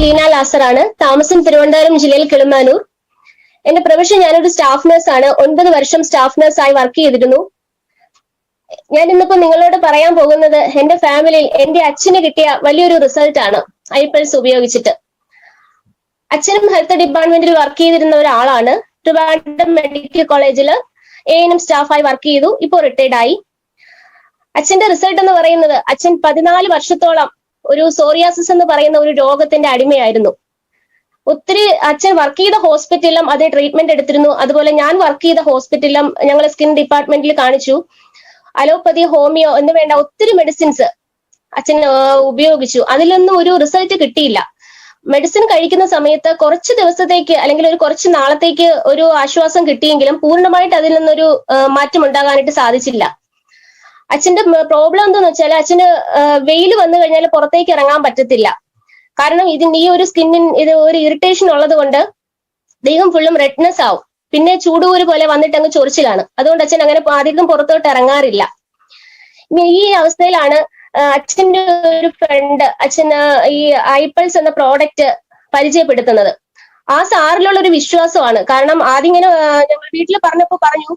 ലീന ലാസർ ആണ്. താമസം തിരുവനന്തപുരം ജില്ലയിൽ കിളിമാനൂർ. എന്റെ പ്രൊഫഷൻ ഞാനൊരു സ്റ്റാഫ് നഴ്സ് ആണ് ഒൻപത് വർഷം സ്റ്റാഫ് നഴ്സ് ആയി വർക്ക് ചെയ്തിരുന്നു. ഞാൻ ഇന്നിപ്പോ നിങ്ങളോട് പറയാൻ പോകുന്നത് എന്റെ ഫാമിലിയിൽ എന്റെ അച്ഛന് കിട്ടിയ വലിയൊരു റിസൾട്ട് ആണ്. ഐപൾസ് ഉപയോഗിച്ചിട്ട്. അച്ഛനും ഹെൽത്ത് ഡിപ്പാർട്ട്മെന്റിൽ വർക്ക് ചെയ്തിരുന്ന ഒരാളാണ്. ട്രിവാൻഡ്രം മെഡിക്കൽ കോളേജിൽ എം സ്റ്റാഫായി വർക്ക് ചെയ്തു. ഇപ്പോൾ റിട്ടയർഡ് ആയി അച്ഛന്റെ റിസൾട്ട് എന്ന് പറയുന്നത് അച്ഛൻ പതിനാല് വർഷത്തോളം ഒരു സോറിയാസിസ് എന്ന് പറയുന്ന ഒരു രോഗത്തിന്റെ അടിമയായിരുന്നു. ഒത്തിരി അച്ഛൻ വർക്ക് ചെയ്ത ഹോസ്പിറ്റലിലും അതേ ട്രീറ്റ്മെന്റ് എടുത്തിരുന്നു. അതുപോലെ ഞാൻ വർക്ക് ചെയ്ത ഹോസ്പിറ്റലിലും ഞങ്ങൾ സ്കിൻ ഡിപ്പാർട്ട്മെന്റിൽ കാണിച്ചു. അലോപ്പതി ഹോമിയോ എന്ന് വേണ്ട ഒത്തിരി മെഡിസിൻസ് അച്ഛൻ ഉപയോഗിച്ചു. അതിലൊന്നും ഒരു റിസൾട്ട് കിട്ടിയില്ല. മെഡിസിൻ കഴിക്കുന്ന സമയത്ത് കുറച്ച് ദിവസത്തേക്ക് അല്ലെങ്കിൽ ഒരു കുറച്ച് നാളത്തേക്ക് ഒരു ആശ്വാസം കിട്ടിയെങ്കിലും പൂർണമായിട്ട് അതിൽ നിന്നൊരു മാറ്റം ഉണ്ടാകാനായിട്ട് സാധിച്ചില്ല. അച്ഛന്റെ പ്രോബ്ലം എന്താന്ന് വെച്ചാൽ അച്ഛന് വെയിൽ വന്നു കഴിഞ്ഞാൽ പുറത്തേക്ക് ഇറങ്ങാൻ പറ്റത്തില്ല. കാരണം ഇതിന് ഈ ഒരു സ്കിന്നിൻ ഇത് ഒരു ഇറിറ്റേഷൻ ഉള്ളത് കൊണ്ട് ദേഹം ഫുള്ളും റെഡ്നെസ് ആവും. പിന്നെ ചൂടുകൂര് പോലെ വന്നിട്ട് അങ്ങ് ചൊറിച്ചിലാണ്. അതുകൊണ്ട് അച്ഛൻ അങ്ങനെ അധികം പുറത്തോട്ട് ഇറങ്ങാറില്ല. ഈ അവസ്ഥയിലാണ് അച്ഛന്റെ ഒരു ഫ്രണ്ട് അച്ഛന് ഈ ഐപ്പൾസ് എന്ന പ്രോഡക്റ്റ് പരിചയപ്പെടുത്തുന്നത്. ആ സാറിലുള്ള ഒരു വിശ്വാസമാണ്. കാരണം ആദ്യം ഇങ്ങനെ ഞങ്ങൾ വീട്ടിൽ പറഞ്ഞപ്പോ പറഞ്ഞു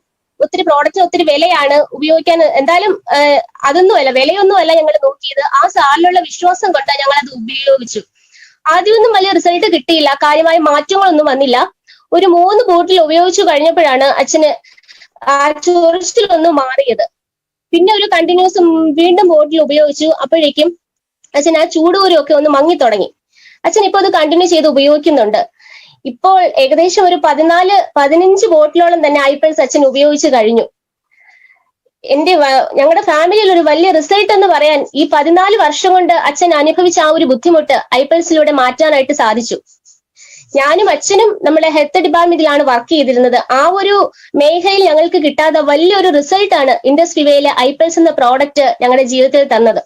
ഒത്തിരി പ്രോഡക്റ്റ് ഒത്തിരി വിലയാണ് ഉപയോഗിക്കാൻ. എന്തായാലും അതൊന്നും അല്ല വിലയൊന്നും അല്ല ഞങ്ങൾ നോക്കിയത്. ആ സാറിലുള്ള വിശ്വാസം കൊണ്ട് ഞങ്ങൾ അത് ഉപയോഗിച്ചു. ആദ്യമൊന്നും വലിയ റിസൾട്ട് കിട്ടിയില്ല. കാര്യമായ മാറ്റങ്ങളൊന്നും വന്നില്ല. ഒരു മൂന്ന് ബോട്ടിൽ ഉപയോഗിച്ചു കഴിഞ്ഞപ്പോഴാണ് അച്ഛന് ആ ചൊറിച്ചിലൊന്ന് മാറിയത്. പിന്നെ ഒരു കണ്ടിന്യൂസ് വീണ്ടും ബോട്ടിൽ ഉപയോഗിച്ചു. അപ്പോഴേക്കും അച്ഛൻ ആ ചൂടുകൂരൊക്കെ ഒന്ന് മങ്ങി തുടങ്ങി. അച്ഛൻ ഇപ്പൊ അത് കണ്ടിന്യൂ ചെയ്ത് ഉപയോഗിക്കുന്നുണ്ട്. ഇപ്പോൾ ഏകദേശം ഒരു പതിനാല് പതിനഞ്ച് ബോട്ടിലോളം തന്നെ ഐപ്പിൾ സച്ചിൻ ഉപയോഗിച്ചു കഴിഞ്ഞു. എന്റെ ഞങ്ങളുടെ ഫാമിലിയിൽ ഒരു വലിയ റിസൾട്ട് എന്ന് പറയാൻ ഈ പതിനാല് വർഷം കൊണ്ട് അച്ഛൻ അനുഭവിച്ച ആ ഒരു ബുദ്ധിമുട്ട് ഐപ്പിൾസിലൂടെ മാറ്റാനായിട്ട് സാധിച്ചു. ഞാനും അച്ഛനും നമ്മുടെ ഹെൽത്ത് ഡിപ്പാർട്ട്മെന്റിലാണ് വർക്ക് ചെയ്തിരുന്നത്. ആ ഒരു മേഖലയിൽ ഞങ്ങൾക്ക് കിട്ടാത്ത വലിയൊരു റിസൾട്ട് ആണ് ഇൻഡസ്ട്രി വേയിലെ ഐപ്പിൾസ് എന്ന പ്രോഡക്റ്റ് ഞങ്ങളുടെ ജീവിതത്തിൽ തന്നത്.